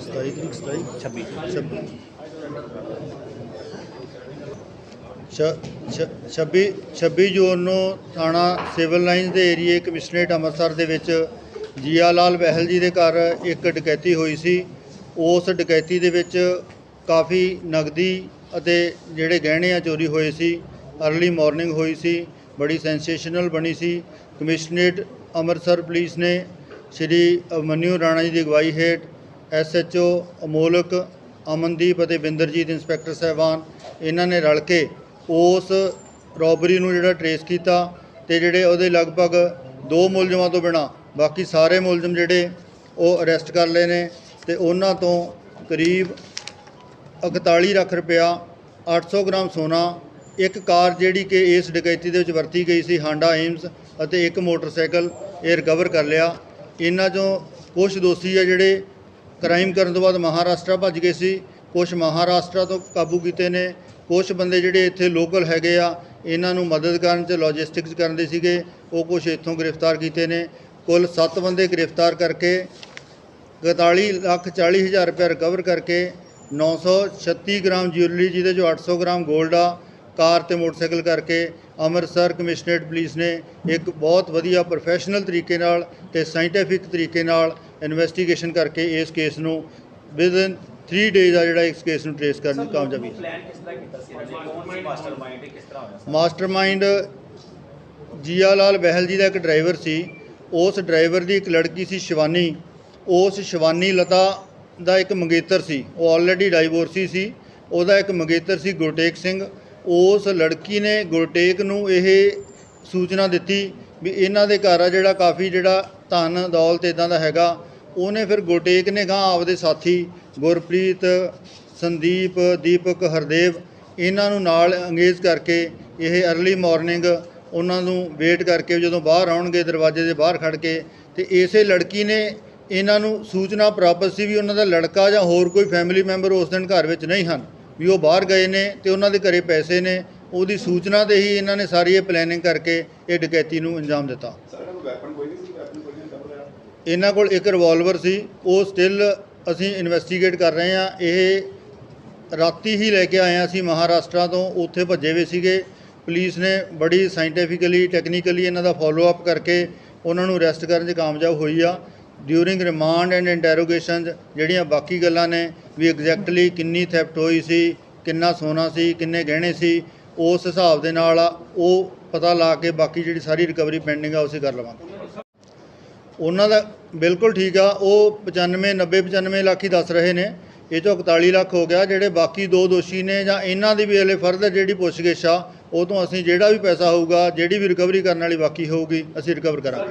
ਸਤਾਈ ਤਰੀਕ ਸਤਾਈ? 26 ਛੱਬੀ। ਛ- ਛ- ਛੱਬੀ 26 ਜੂਨ ਨੂੰ ਥਾਣਾ ਸਿਵਲ ਲਾਈਨਸ ਦੇ ਏਰੀਏ ਕਮਿਸ਼ਨਰੇਟ ਅੰਮ੍ਰਿਤਸਰ ਦੇ ਵਿੱਚ ਜੀਆ ਲਾਲ ਬਹਿਲ ਜੀ ਦੇ ਘਰ ਇੱਕ ਡਕੈਤੀ ਹੋਈ ਸੀ। ਉਸ ਡਕੈਤੀ ਦੇ ਵਿੱਚ ਕਾਫੀ ਨਗਦੀ ਅਤੇ ਜਿਹੜੇ ਗਹਿਣੇ ਆ ਚੋਰੀ ਹੋਏ ਸੀ। ਅਰਲੀ ਮਾਰਨਿੰਗ ਹੋਈ ਸੀ। ਬੜੀ ਸੈਂਸੇਸ਼ਨਲ ਬਣੀ ਸੀ। ਕਮਿਸ਼ਨਰੇਟ ਅੰਮ੍ਰਿਤਸਰ ਪੁਲਿਸ ਨੇ ਸ਼੍ਰੀ ਅਮਨਿਊ ਰਾਣਾ ਜੀ ਦੀ ਅਗਵਾਈ ਹੇਠ ਐਸਐਚਓ ਅਮੋਲਕ, ਅਮਨਦੀਪ ਅਤੇ ਬਿੰਦਰਜੀਤ ਇੰਸਪੈਕਟਰ ਸਾਹਿਬਾਨ ਇਹਨਾਂ ਨੇ ਰਲ ਕੇ ਉਸ ਰੋਬਰੀ ਨੂੰ ਜਿਹੜਾ ਟਰੇਸ ਕੀਤਾ ਤੇ ਜਿਹੜੇ ਉਹਦੇ ਲਗਭਗ ਦੋ ਮੁਲਜ਼ਮਾਂ ਤੋਂ ਬਿਨਾ ਬਾਕੀ ਸਾਰੇ ਮੁਲਜ਼ਮ ਜਿਹੜੇ ਉਹ ਅਰੈਸਟ ਕਰ ਲਏ ਨੇ ਤੇ ਉਹਨਾਂ ਤੋਂ ਕਰੀਬ 41 ਲੱਖ ਰੁਪਇਆ 800 ਗ੍ਰਾਮ ਸੋਨਾ ਇੱਕ ਕਾਰ ਜਿਹੜੀ ਕਿ ਇਸ ਡਕੈਤੀ ਦੇ ਵਿੱਚ ਵਰਤੀ ਗਈ ਸੀ ਹਾਂਡਾ ਏਮਸ ਅਤੇ ਇੱਕ ਮੋਟਰਸਾਈਕਲ ਇਹ ਰਿਕਵਰ ਕਰ ਲਿਆ। ਇਹਨਾਂ ਚੋਂ ਕੁਝ ਦੋਸ਼ੀ ਆ ਜਿਹੜੇ ਕ੍ਰਾਈਮ ਕਰਨ ਤੋਂ ਬਾਅਦ ਮਹਾਰਾਸ਼ਟਰ ਭੱਜ ਗਏ ਸੀ। ਕੁਝ ਮਹਾਰਾਸ਼ਟਰ ਤੋਂ ਕਾਬੂ ਕੀਤੇ ਨੇ। ਕੁਝ ਬੰਦੇ ਜਿਹੜੇ ਇੱਥੇ ਲੋਕਲ ਹੈਗੇ ਆ, ਇਹਨਾਂ ਨੂੰ ਮਦਦ ਕਰਨ ਚ ਲੌਜਿਸਟਿਕਸ ਕਰਨ ਦੇ ਸੀਗੇ, ਉਹ ਕੁਝ ਇੱਥੋਂ ਗ੍ਰਿਫਤਾਰ ਕੀਤੇ ਨੇ। ਕੁੱਲ 7 ਬੰਦੇ ਗ੍ਰਿਫਤਾਰ ਕਰਕੇ 41 ਲੱਖ 40 ਹਜ਼ਾਰ ਰੁਪਏ ਰਿਕਵਰ ਕਰਕੇ 936 ਗ੍ਰਾਮ ਜਿਊਲਰੀ ਜਿਹਦੇ ਚੋਂ 800 ਗ੍ਰਾਮ 골ਡ ਆ ਕਾਰ ਤੇ ਮੋਟਰਸਾਈਕਲ ਕਰਕੇ ਅੰਮ੍ਰਿਤਸਰ ਕਮਿਸ਼ਨਰੇਟ ਪੁਲਿਸ ਨੇ ਇੱਕ ਬਹੁਤ ਵਧੀਆ ਪ੍ਰੋਫੈਸ਼ਨਲ ਤਰੀਕੇ ਨਾਲ ਤੇ ਸਾਇੰਟੀਫਿਕ ਤਰੀਕੇ ਨਾਲ ਇਨਵੈਸਟੀਗੇਸ਼ਨ ਕਰਕੇ ਇਸ ਕੇਸ ਨੂੰ ਵਿਦਨ 3 ਡੇਜ਼ ਆ ਜਿਹੜਾ ਇਸ ਕੇਸ ਨੂੰ ਟ੍ਰੇਸ ਕਰਨ ਦੀ ਕਾਮਯਾਬੀ ਮਾਸਟਰਮਾਈਂਡ ਜੀਆ ਲਾਲ ਬਹਿਲ ਜੀ ਦਾ ਇੱਕ ਡਰਾਈਵਰ ਸੀ। ਉਸ ਡਰਾਈਵਰ ਦੀ ਇੱਕ ਲੜਕੀ ਸੀ ਸ਼ਿਵਾਨੀ। ਉਸ ਸ਼ਿਵਾਨੀ ਲਤਾ ਦਾ ਇੱਕ ਮੰਗੇਤਰ ਸੀ। ਉਹ ਆਲਰੇਡੀ ਡਾਈਵੋਰਸੀ ਸੀ। ਉਹਦਾ ਇੱਕ ਮੰਗੇਤਰ ਸੀ ਗੁਰਟੇਕ ਸਿੰਘ। ਉਸ ਲੜਕੀ ਨੇ ਗੁਰਟੇਕ ਨੂੰ ਇਹ ਸੂਚਨਾ ਦਿੱਤੀ ਵੀ ਇਹਨਾਂ ਦੇ ਘਰ ਆ ਜਿਹੜਾ ਕਾਫੀ ਜਿਹੜਾ ਧਨ ਦੌਲਤ ਇਦਾਂ ਦਾ ਹੈਗਾ, ਉਹਨੇ ਫਿਰ ਗੁਰਟੇਕ ਨੇ ਗਾਂ ਆਪਦੇ ਸਾਥੀ ਗੁਰਪ੍ਰੀਤ, ਸੰਦੀਪ, ਦੀਪਕ, ਹਰਦੇਵ, ਇਹਨਾਂ ਨੂੰ ਨਾਲ ਅੰਗੇਜ ਕਰਕੇ ਇਹ ਅਰਲੀ ਮਾਰਨਿੰਗ ਉਹਨਾਂ ਨੂੰ ਵੇਟ ਕਰਕੇ ਜਦੋਂ ਬਾਹਰ ਆਉਣਗੇ, ਦਰਵਾਜ਼ੇ ਦੇ ਬਾਹਰ ਖੜ ਕੇ ਤੇ ਇਸੇ ਲੜਕੀ ਨੇ ਇਹਨਾਂ ਨੂੰ ਸੂਚਨਾ ਪ੍ਰਾਪਤ ਸੀ ਵੀ ਉਹਨਾਂ ਦਾ ਲੜਕਾ ਜਾਂ ਹੋਰ ਕੋਈ ਫੈਮਿਲੀ ਮੈਂਬਰ ਉਸ ਦਿਨ ਘਰ ਵਿੱਚ ਨਹੀਂ ਹਨ। ਵੀ ਉਹ ਬਾਹਰ ਗਏ ਨੇ ਤੇ ਉਹਨਾਂ ਦੇ ਘਰੇ ਪੈਸੇ ਨੇ ਉਹਦੀ ਸੂਚਨਾ ਤੇ ਹੀ ਇਹਨਾਂ ਨੇ ਸਾਰੀ ਇਹ ਪਲੈਨਿੰਗ ਕਰਕੇ ਇਹ ਡਕੈਤੀ ਨੂੰ ਅੰਜਾਮ ਦਿੱਤਾ। ਇਹਨਾਂ ਕੋਲ ਇਹਨਾਂ ਇੱਕ ਰਿਵਾਲਵਰ ਸੀ ਉਹ ਸਟਿਲ ਅਸੀਂ ਇਨਵੈਸਟੀਗੇਟ ਕਰ ਰਹੇ ਹਾਂ। ਇਹ ਰਾਤੀ ਹੀ ਲੈ ਕੇ ਆਏ ਹਾਂ ਅਸੀਂ ਮਹਾਰਾਸ਼ਟਰ ਤੋਂ ਉੱਥੇ ਭੱਜੇ ਹੋਏ ਸੀਗੇ। ਪੁਲਿਸ ਨੇ ਬੜੀ ਸਾਇੰਟੀਫਿਕਲੀ ਟੈਕਨੀਕਲੀ ਇਹਨਾਂ ਦਾ ਫਾਲੋ ਅਪ ਕਰਕੇ ਉਹਨਾਂ ਨੂੰ ਅਰੈਸਟ ਕਰਨ 'ਚ ਕਾਮਯਾਬ ਹੋਈ ਆ। ਡਿਊਰਿੰਗ ਰਿਮਾਂਡ ਐਂਡ ਇੰਟਰੋਗੇਸ਼ਨ ਜਿਹੜੀਆਂ ਬਾਕੀ ਗੱਲਾਂ ਨੇ, ਵੀ ਐਗਜ਼ੈਕਟਲੀ ਕਿੰਨੀ ਥੈਫਟ ਹੋਈ ਸੀ, ਕਿੰਨਾ ਸੋਨਾ ਸੀ, ਕਿੰਨੇ ਗਹਿਣੇ ਸੀ, ਉਸ ਹਿਸਾਬ ਦੇ ਨਾਲ ਉਹ ਪਤਾ ਲਾ ਕੇ ਬਾਕੀ ਜਿਹੜੀ ਸਾਰੀ ਰਿਕਵਰੀ ਪੈਂਡਿੰਗ ਆ, ਉਸੇ ਕਰ ਲਵਾਂਗੇ। ਉਹਨਾਂ ਦਾ ਬਿਲਕੁਲ ਠੀਕ ਆ, ਉਹ 95 90 95 ਲੱਖ ਹੀ ਦੱਸ ਰਹੇ ਨੇ। ਇਹ ਤੋਂ 41 ਲੱਖ ਹੋ ਗਿਆ, ਜਿਹੜੇ ਬਾਕੀ ਦੋ ਦੋਸ਼ੀ ਨੇ ਜਾਂ ਇਹਨਾਂ ਦੀ ਵੀ ਹਲੇ ਫਰਦਰ ਜਿਹੜੀ ਪੁੱਛਗਿੱਛ ਆ ਉਹ ਤੋਂ ਅਸੀਂ ਜਿਹੜਾ ਵੀ ਪੈਸਾ ਹੋਊਗਾ ਜਿਹੜੀ ਵੀ ਰਿਕਵਰੀ ਕਰਨ ਵਾਲੀ ਬਾਕੀ ਹੋਊਗੀ ਅਸੀਂ ਰਿਕਵਰ ਕਰਾਂਗੇ।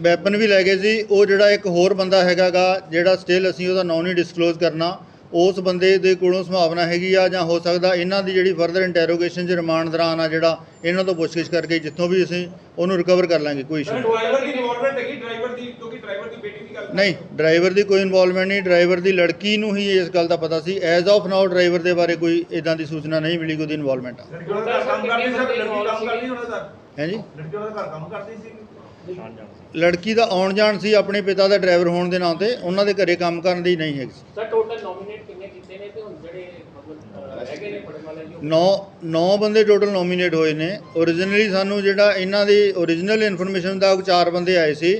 ਵੈਪਨ ਵੈ- ਲੈ ਗਏ ਸੀ ਉਹ ਜਿਹੜਾ ਇੱਕ ਹੋਰ ਬੰਦਾ ਹੈਗਾਗਾ ਜਿਹੜਾ ਸਟਿਲ ਅਸੀਂ ਉਹਦਾ ਨਾਂ ਨਹੀਂ ਡਿਸਕਲੋਜ਼ ਕਰਨਾ ਉਸ ਬੰਦੇ ਦੇ ਕੋਲੋਂ ਸੰਭਾਵਨਾ ਹੈਗੀ ਆ ਜਾਂ ਹੋ ਸਕਦਾ ਇਹਨਾਂ ਦੀ ਜਿਹੜੀ ਫਰਦਰ ਇੰਟਰੋਗੇਸ਼ਨ ਚ ਰਿਮਾਂਡ ਦੌਰਾਨ ਆ ਜਿਹੜਾ ਇਹਨਾਂ ਤੋਂ ਪੁੱਛਗਿੱਛ ਕਰਕੇ ਜਿੱਥੋਂ ਵੀ ਅਸੀਂ ਉਹਨੂੰ ਰਿਕਵਰ ਕਰ ਲਾਂਗੇ ਕੋਈ ਇਸ਼ੂ ਸਰ ਨਹੀਂ। ਡਰਾਈਵਰ ਦੀ ਇਨਵੋਲਵਮੈਂਟ ਹੈਗੀ ਡਰਾਈਵਰ ਦੀ ਕਿਉਂਕਿ ਡਰਾਈਵਰ ਦੀ ਬੇਟੀ ਦੀ ਗੱਲ ਨਹੀਂ ਡਰਾਈਵਰ ਦੀ ਕੋਈ ਇਨਵੋਲਵਮੈਂਟ ਨਹੀਂ ਡਰਾਈਵਰ ਦੀ ਲੜਕੀ ਨੂੰ ਹੀ ਇਸ ਗੱਲ ਦਾ ਪਤਾ ਸੀ। ਐਜ਼ ਆਫ ਨਾਓ ਡਰਾਈਵਰ ਦੇ ਬਾਰੇ ਕੋਈ ਇਦਾਂ ਦੀ ਸੂਚਨਾ ਨਹੀਂ ਮਿਲੀ ਕੋਈ ਉਹਦੀ ਇਨਵੋਲਵਮੈਂਟ ਆ। ਲੜਕੀ ਉਹਨਾਂ ਦਾ ਕੰਮ ਕਰਦੀ ਸਰ ਲੜਕੀ ਕੰਮ ਕਰਦੀ ਉਹਨਾਂ ਦਾ ਹੈ ਜੀ ਲੜਕੀ ਦਾ ਘਰ ਕੰਮ ਕਰਦੀ ਸੀ। ਲੜਕੀ ਦਾ ਆਉਣ ਜਾਣ ਸੀ ਆਪਣੇ ਪਿਤਾ ਦਾ ਡਰਾਈਵਰ ਹੋਣ ਦੇ ਨਾਂ ਤੇ ਉਹਨਾਂ ਦੇ ਘਰੇ ਕੰਮ ਕਰਨ ਦੀ ਨਹੀਂ ਹੈਗੀ ਸੀ। ਸਰ ਟੋਟਲ 9 9 ਬੰਦੇ ਟੋਟਲ ਨੋਮੀਨੇਟ ਹੋਏ ਨੇ। Origignally ਸਾਨੂੰ ਜਿਹੜਾ ਇਹਨਾਂ ਦੀ origignal ਇਨਫੋਰਮੇਸ਼ਨ ਮੁਤਾਬਕ ਚਾਰ ਬੰਦੇ ਆਏ ਸੀ।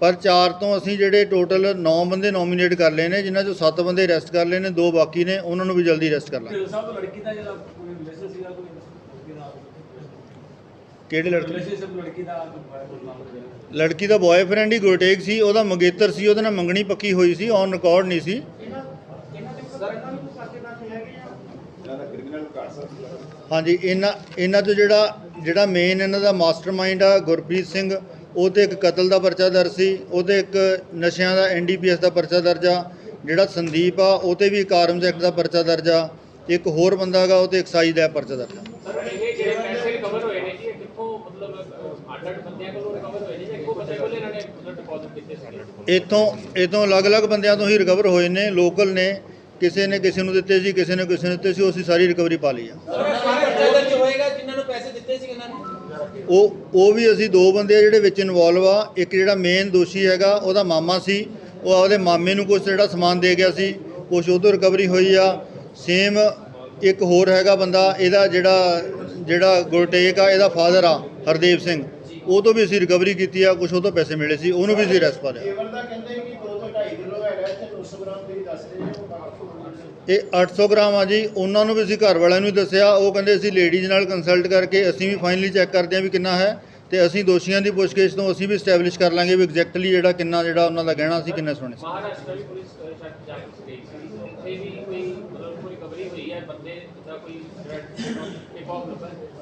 ਪਰ ਚਾਰ ਤੋਂ ਅਸੀਂ ਜਿਹੜੇ ਟੋਟਲ ਨੌ ਬੰਦੇ ਨੋਮੀਨੇਟ ਕਰ ਲਏ ਨੇ ਜਿਨ੍ਹਾਂ ਚੋਂ ਸੱਤ ਬੰਦੇ ਅਰੈਸਟ ਕਰ ਲਏ ਨੇ ਦੋ ਬਾਕੀ ਨੇ ਉਹਨਾਂ ਨੂੰ ਵੀ ਜਲਦੀ ਰੈਸਟ ਕਰ ਲਾਂਗੇ। ਸਾਹਿਬ ਲੜਕੀ ਦਾ ਜਿਹੜਾ ਮੈਸੇਜ ਸੀਗਾ ਕੋਈ ਲੜਕੀ ਦਾ ਬॉयਫ੍ਰੈਂਡ ਹੀ ਗੁਰਟੇਗ ਸੀ ਉਹਦਾ ਮੰਗੇਤਰ ਸੀ ਉਹਦੇ ਨਾਲ ਮੰਗਣੀ ਪੱਕੀ ਹੋਈ ਸੀ ਔਨ ਰਿਕਾਰਡ ਨਹੀਂ ਸੀ। ਹਾਂਜੀ ਇਹਨਾਂ ਇਹਨਾਂ ਤੋਂ ਜਿਹੜਾ ਜਿਹੜਾ ਮੇਨ ਇਹਨਾਂ ਦਾ ਮਾਸਟਰਮਾਈਂਡ ਆ ਗੁਰਪ੍ਰੀਤ ਸਿੰਘ ਉਹ ਤੇ ਇੱਕ ਕਤਲ ਦਾ ਪਰਚਾ ਦਰਜ ਸੀ ਉਹਦੇ ਇੱਕ ਨਸ਼ਿਆਂ ਦਾ ਐਨਡੀਪੀਐਸ ਦਾ ਪਰਚਾ ਦਰਜ ਆ ਜਿਹੜਾ ਸੰਦੀਪ ਆ ਉਹ ਤੇ ਵੀ ਇੱਕ ਆਰਮਸ ਐਕਟ ਦਾ ਪਰਚਾ ਦਰਜ ਆ ਇੱਕ ਹੋਰ ਬੰਦਾ ਹੈਗਾ ਉਹ ਤੇ ਐਕਸਾਈਜ਼ ਦਾ ਪਰਚਾ ਦਰਜ ਆ। ਸਰ ਇਹ ਜਿਹੜੇ ਪੈਸੇ ਰਿਕਵਰ ਹੋਏ ਨੇ ਜੀ ਇਹ ਕਿੱਥੋਂ ਮਤਲਬ ਅਹ, ਅੱਡ ਅੱਡ ਬੰਦਿਆਂ ਕੋਲੋਂ ਰਿਕਵਰ ਹੋਏ ਨੇ ਜਾਂ ਇੱਕੋ ਬੰਦੇ ਕੋਲ ਇਹਨਾਂ ਨੇ ਮਤਲਬ ਡਿਪੋਜ਼ਿਟ ਕੀਤੇ ਸੀ? ਇਥੋਂ ਇਥੋਂ ਅਲੱਗ-ਅਲੱਗ ਬੰਦਿਆਂ ਤੋਂ ਹੀ ਰਿਕਵਰ ਹੋਏ ਨੇ ਲੋਕਲ ਨੇ ਕਿਸੇ ਨੇ ਕਿਸੇ ਨੂੰ ਦਿੱਤੇ ਸੀ ਕਿਸੇ ਨੇ ਕਿਸੇ ਨੂੰ ਦਿੱਤੇ ਸੀ ਉਹ ਅਸੀਂ ਸਾਰੀ ਰਿਕਵਰੀ ਪਾ ਲਈ ਆ ਸਰ ਇਹ ਸਾਰੇ ਪਰਚਾ ਦਰਜ ਹੋਏਗਾ ਜਿਨ੍ਹਾਂ ਨੂੰ ਪੈਸੇ ਦਿੱਤੇ ਸੀ ਇਹਨਾਂ ਨੇ ਉਹ ਉਹ ਵੀ ਅਸੀਂ ਦੋ ਬੰਦੇ ਆ ਜਿਹੜੇ ਵਿੱਚ ਇਨਵੋਲਵ ਆ। ਇੱਕ ਜਿਹੜਾ ਮੇਨ ਦੋਸ਼ੀ ਹੈਗਾ, ਉਹਦਾ ਮਾਮਾ ਸੀ। ਉਹ ਆਪਦੇ ਮਾਮੇ ਨੂੰ ਕੁਝ ਜਿਹੜਾ ਸਮਾਨ ਦੇ ਗਿਆ ਸੀ। ਕੁਝ ਉਹ ਤੋਂ ਰਿਕਵਰੀ ਹੋਈ ਆ। ਸੇਮ ਇੱਕ ਹੋਰ ਹੈਗਾ ਬੰਦਾ, ਇਹਦਾ ਜਿਹੜਾ ਜਿਹੜਾ ਗੁਰਟੇਕ ਆ, ਇਹਦਾ ਫਾਦਰ ਆ, ਹਰਦੇਵ ਸਿੰਘ। ਉਹ ਤੋਂ ਵੀ ਅਸੀਂ ਰਿਕਵਰੀ ਕੀਤੀ ਆ ਕੁਝ ਉਹ ਤੋਂ ਪੈਸੇ ਮਿਲੇ ਸੀ। ਉਹਨੂੰ ਵੀ ਅਸੀਂ ਅਰੈਸਟ ਪਾ ਲਿਆ। ਇਹ 800 ਗ੍ਰਾਮ ਆ ਜੀ। ਉਹਨਾਂ ਨੂੰ ਵੀ ਅਸੀਂ ਘਰ ਵਾਲਿਆਂ ਨੂੰ ਦੱਸਿਆ। ਉਹ ਕਹਿੰਦੇ ਅਸੀਂ ਲੇਡੀਜ਼ ਨਾਲ ਕੰਸਲਟ ਕਰਕੇ ਅਸੀਂ ਵੀ ਫਾਈਨਲੀ ਚੈੱਕ ਕਰਦੇ ਹਾਂ ਵੀ ਕਿੰਨਾ ਹੈ ਤੇ ਅਸੀਂ ਦੋਸ਼ੀਆਂ ਦੀ ਪੁੱਛਗਿੱਛ ਤੋਂ ਅਸੀਂ ਵੀ ਸਟੈਬਲਿਸ਼ ਕਰ ਲਾਂਗੇ ਵੀ ਐਗਜ਼ੈਕਟਲੀ ਜਿਹੜਾ ਕਿੰਨਾ ਜਿਹੜਾ ਉਹਨਾਂ ਦਾ ਗਹਿਣਾ ਸੀ ਕਿੰਨੇ ਸੋਨੇ ਸੀ। ਮਹਾਰਾਸ਼ਟਰ ਵੀ ਪੁਲਿਸ ਅ, ਸ਼ਾਇਦ ਜਾ ਕੇ ਸਟੇਟ ਸੀ। ਉੱਥੇ ਵੀ ਕੋਈ ਮਤਲਬ ਕੋਈ ਰਿਕਵਰੀ ਹੋਈ ਹੈ ਬੰਦੇ ਦਾ ਕੋਈ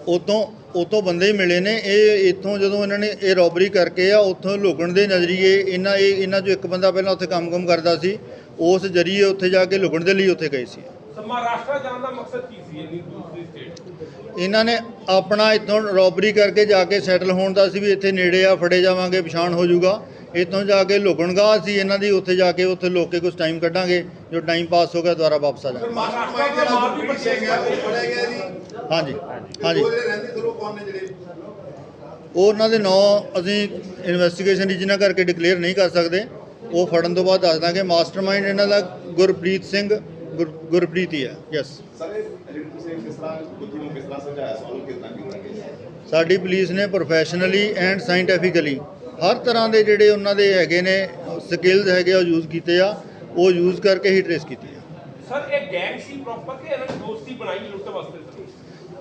ਉਤੋਂ ਉਤੋਂ ਬੰਦੇ ਹੀ ਮਿਲੇ ਨੇ। ਇਹ ਇੱਥੋਂ ਜਦੋਂ ਇਹਨਾਂ ਨੇ ਇਹ ਰੋਬਰੀ ਕਰਕੇ ਆ ਉੱਥੋਂ ਲੁਕਣ ਦੇ ਨਜ਼ਰੀਏ ਇਹਨਾਂ ਇਹ ਇਹਨਾਂ ਚੋਂ ਇੱਕ ਬੰਦਾ ਪਹਿਲਾਂ ਉੱਥੇ ਕੰਮ-ਕੰਮ ਕਰਦਾ ਸੀ। ਉਸ ਜਰੀਏ ਉੱਥੇ ਜਾ ਕੇ ਲੁਕਣ ਦੇ ਲਈ ਉੱਥੇ ਗਏ ਸੀ। ਮਹਾਰਾਸ਼ਟਰ ਜਾਣ ਦਾ ਮਕਸਦ ਕੀ ਸੀ ਇੰਨੀ ਦੂਸਰੀ ਸਟੇਟ ਇਹਨਾਂ ਨੇ ਆਪਣਾ ਇੱਥੋਂ ਰੋਬਰੀ ਕਰਕੇ ਜਾ ਕੇ ਸੈਟਲ ਹੋਣ ਦਾ ਸੀ ਵੀ ਇੱਥੇ ਨੇੜੇ ਆ ਫੜੇ ਜਾਵਾਂਗੇ ਪਛਾਣ ਹੋ ਜਾਊਗਾ। ਇੱਥੋਂ ਜਾ ਕੇ ਲੁਕਣਗਾ ਸੀ ਇਹਨਾਂ ਦੀ ਉੱਥੇ ਜਾ ਕੇ ਉੱਥੇ ਲੋਕ ਕੇ ਕੁਝ ਟਾਈਮ ਕੱਢਾਂਗੇ ਜੋ ਟਾਈਮ ਪਾਸ ਹੋ ਗਿਆ ਦੁਬਾਰਾ ਵਾਪਸ ਆ ਜਾਵਾਂਗੇ ਦਾ ਹਾਂਜੀ ਹਾਂਜੀ। ਉਹ ਉਹਨਾਂ ਦੇ ਨਾਂ ਅਸੀਂ ਇਨਵੈਸਟੀਗੇਸ਼ਨ ਰੀਜਨਾ ਕਰਕੇ ਡਿਕਲੇਅਰ ਨਹੀਂ ਕਰ ਸਕਦੇ। ਉਹ ਫੜਨ ਤੋਂ ਬਾਅਦ ਦੱਸ ਦਾਂਗੇ ਮਾਸਟਰਮਾਈਂਡ ਇਹਨਾਂ ਦਾ ਗੁਰਪ੍ਰੀਤ ਸਿੰਘ ਗੁਰ- ਗੁਰਪ੍ਰੀਤ ਹੀ ਹੈ ਯੈਸ ਸਾਡੀ ਪੁਲਿਸ ਨੇ ਪ੍ਰੋਫੈਸ਼ਨਲੀ ਐਂਡ ਸਾਇੰਟੀਫਿਕਲੀ ਹਰ ਤਰ੍ਹਾਂ ਦੇ ਜਿਹੜੇ ਉਹਨਾਂ ਦੇ ਹੈਗੇ ਨੇ ਸਕਿੱਲਸ ਹੈਗੇ ਆ, ਉਹ ਯੂਜ਼ ਕੀਤੇ ਆ। ਉਹ ਯੂਜ਼ ਕਰਕੇ ਹੀ ਟ੍ਰੇਸ ਕੀਤੀ ਆ। ਸਰ ਇਹ ਗੈਂਗ ਸੀ ਪ੍ਰੋਪਰ ਕਿ ਇਹਨਾਂ ਦੋਸਤੀ ਬਣਾਈ ਲੁੱਟ ਵਾਸਤੇ?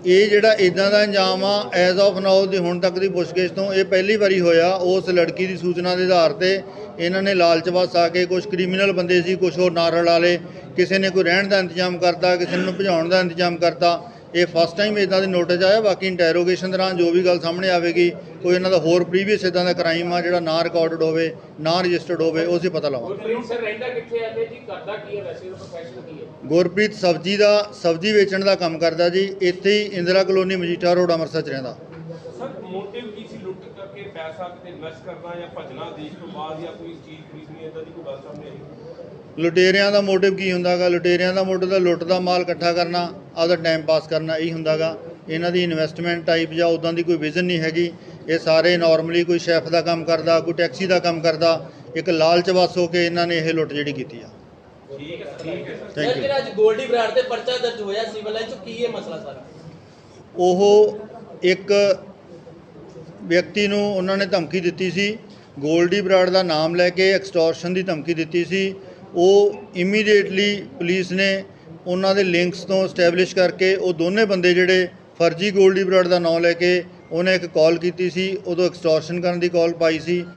ਇਹ ਜਿਹੜਾ ਇਦਾਂ ਦਾ ਇੰਜਾਮ ਆ ਐਜ਼ ਆਫ ਨਾਓ ਦੀ ਹੁਣ ਤੱਕ ਦੀ ਪੁੱਛਗਿੱਛ ਤੋਂ ਇਹ ਪਹਿਲੀ ਵਾਰੀ ਹੋਇਆ, ਉਸ ਲੜਕੀ ਦੀ ਸੂਚਨਾ ਦੇ ਆਧਾਰ ਤੇ ਇਹਨਾਂ ਨੇ ਲਾਲਚ ਵਸ ਆ ਕੇ ਕੁਝ ਕ੍ਰਿਮੀਨਲ ਬੰਦੇ ਸੀ ਕੁਝ ਹੋਰ ਨਾਰਲ ਵਾਲੇ ਕਿਸੇ ਨੇ ਕੋਈ ਰਹਿਣ ਦਾ ਇੰਤਜ਼ਾਮ ਕਰਤਾ, ਕਿਸੇ ਨੂੰ ਭਜਾਉਣ ਦਾ ਇੰਤਜ਼ਾਮ ਕਰਤਾ ਇਹ ਫਸਟ ਟਾਈਮ ਇਦਾਂ ਦੇ ਨੋਟਿਸ ਆਇਆ ਬਾਕੀ ਇੰਟਰੋਗੇਸ਼ਨ ਦੌਰਾਨ ਜੋ ਵੀ ਗੱਲ ਸਾਹਮਣੇ ਆਵੇਗੀ ਕੋਈ ਇਹਨਾਂ ਦਾ ਹੋਰ ਪ੍ਰੀਵੀਅਸ ਇਦਾਂ ਦਾ ਕ੍ਰਾਈਮ ਆ ਜਿਹੜਾ ਨਾ ਰਿਕਾਰਡਡ ਹੋਵੇ ਨਾ ਰਜਿਸਟਰਡ ਹੋਵੇ ਉਹ ਅਸੀਂ ਪਤਾ ਲਾਵਾਂਗੇ। ਗੁਰਪ੍ਰੀਤ ਸਰ ਰਹਿੰਦਾ ਕਿੱਥੇ ਹੈ ਤੇ ਜੀ ਕਰਦਾ ਕੀ ਹੈ ਵੈਸੇ? ਉਹਦਾ ਪ੍ਰੋਫੈਸ਼ਨ ਕੀ ਹੈ ਗੁਰਪ੍ਰੀਤ ਸਬਜ਼ੀ ਦਾ ਸਬਜ਼ੀ ਵੇਚਣ ਦਾ ਕੰਮ ਕਰਦਾ ਜੀ ਇੱਥੇ ਹੀ ਇੰਦਰਾ ਕਲੋਨੀ ਮਜੀਠਾ ਰੋਡ ਅੰਮ੍ਰਿਤਸਰ ਚ ਰਹਿੰਦਾ। ਪੈਸਾ ਕਿਤੇ ਨਸ਼ ਕਰਨਾ ਜਾਂ ਭਜਣਾ ਦੇਸ਼ ਤੋਂ ਬਾਹਰ ਜਾਂ ਕੋਈ ਚੀਜ਼ ਖਰੀਦਣੀ ਇਦਾਂ ਦੀ ਕੋਈ ਗੱਲ ਸਾਹਮਣੇ ਆਈ ਲੁਟੇਰਿਆਂ ਦਾ ਮੋਟਿਵ ਕੀ ਹੁੰਦਾਗਾ? ਲੁਟੇਰਿਆਂ ਦਾ ਮੋਟਿਵ ਤਾਂ ਲੁੱਟ ਦਾ ਮਾਲ ਇਕੱਠਾ ਕਰਨਾ ਆਪਦਾ ਟਾਈਮ ਪਾਸ ਕਰਨਾ ਇਹੀ ਹੁੰਦਾਗਾ। ਇਹਨਾਂ ਦੀ ਇਨਵੈਸਟਮੈਂਟ ਟਾਈਪ ਜਾਂ ਉਦਾਂ ਦੀ ਕੋਈ ਵਿਜ਼ਨ ਨਹੀਂ ਹੈਗੀ। ਇਹ ਸਾਰੇ ਨਾਰਮਲੀ ਕੋਈ ਸ਼ੈਫ ਦਾ ਕੰਮ ਕਰਦਾ ਕੋਈ ਟੈਕਸੀ ਦਾ ਕੰਮ ਕਰਦਾ। ਇੱਕ ਲਾਲਚ ਵਸ ਹੋ ਕੇ ਇਹਨਾਂ ਨੇ ਇਹ ਲੁੱਟ ਜਿਹੜੀ ਕੀਤੀ ਆ। ਠੀਕ ਹੈ ਠੀਕ ਹੈ। ਸਰ ਥੈਂਕ ਸਰ ਯੂ ਜਿਹੜਾ ਅੱਜ ਗੋਲਡੀ ਬਰਾੜ ਤੇ ਪਰਚਾ ਦਰਜ ਹੋਇਆ ਸਿਵਲ ਲਾਈਨ ਚ ਕੀ ਇਹ ਮਸਲਾ ਸਾਰਾ? ਉਹ ਇੱਕ ਵਿਅਕਤੀ ਨੂੰ ਉਹਨਾਂ ਨੇ ਧਮਕੀ ਦਿੱਤੀ ਸੀ। ਗੋਲਡੀ ਬਰਾੜ ਦਾ ਨਾਮ ਲੈ ਕੇ ਐਕਸਟੋਰਸ਼ਨ ਦੀ ਧਮਕੀ ਦਿੱਤੀ ਸੀ। ਉਹ ਇਮੀਡੀਏਟਲੀ ਪੁਲਿਸ ਨੇ ਉਹਨਾਂ ਦੇ ਲਿੰਕਸ ਤੋਂ ਸਟੈਬਲਿਸ਼ ਕਰਕੇ ਉਹ ਦੋਨੇ ਬੰਦੇ ਜਿਹੜੇ ਫਰਜ਼ੀ ਗੋਲਡੀ ਬਰਾੜ ਦਾ ਨਾਮ ਲੈ ਕੇ ਉਹਨੇ ਇੱਕ ਕਾਲ ਕੀਤੀ ਸੀ। ਉਦੋਂ ਐਕਸਟੋਰਸ਼ਨ ਕਰਨ ਦੀ ਕਾਲ ਪਾਈ ਸੀ।